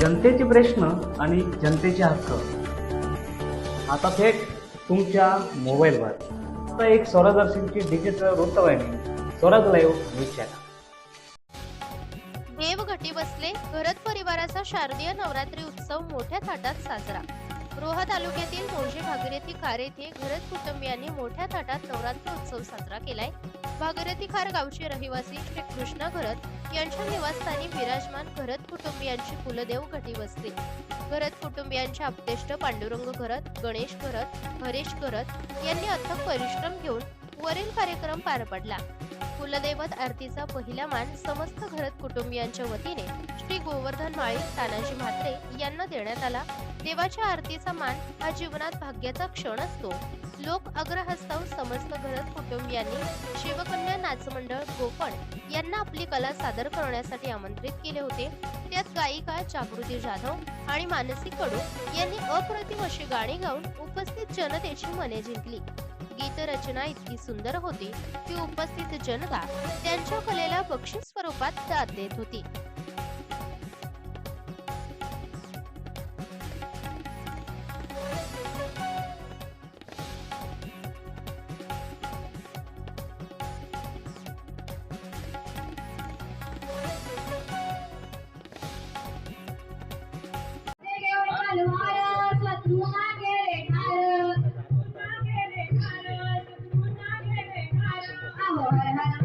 जनतेचे प्रश्न आणि जनतेचे हक्क. आता थेट तुमच्या मोबाईलवर आता एक स्वरादर्शनची डिजिटल वृत्तवाहिनी स्वराज लाईव्ह न्यूज चॅनल देवघटी बसले भरत परिवाराचा शारदीय नवरात्री उत्सव मोठ्या थाटात साजरा. रोहा तालुक्यातील मोर्जे भागीरथी खार येथे घरत कुटुंबियांनी मोठ्या थाटात नवरात्र उत्सव साजरा केलाय. भागीरथी खार गावचे रहिवासी श्री कृष्णा घरत यांच्या निवासस्थानी विराजमान घरत कुटुंबियांची कुलदेव घटी बसते घरत कुटुंबियांचे आपतेष्ट पांडुरंग घरत गणेश घरत हरेश घरत यांनी अथक परिश्रम घेऊन वरील कार्यक्रम पार पडला. कुलदैवत आरतीचा पहिला मान समस्त घरत कुटुंबियांच्या वतीने श्री गोवर्धन माळी तानाजी म्हात्रे यांना देण्यात आला. देवाच्या आरतीचा मान हा जीवनात भाग्याचा क्षण असतो. लोक अग्रहस्ताव समस्त घरत कुटुंबियांनी शिवकन्या नाच मंडळ गोपण यांना आपली कला सादर करण्यासाठी आमंत्रित केले होते. त्यात गायिका जागृती जाधव आणि मानसी कडू यांनी अप्रतिम अशी गाणी गाऊन उपस्थित जनतेची मने जिंकली. गीतरचना इतकी सुंदर होती की उपस्थित जनता त्यांच्या कलेला बक्षीस स्वरूपात दाद देत होती.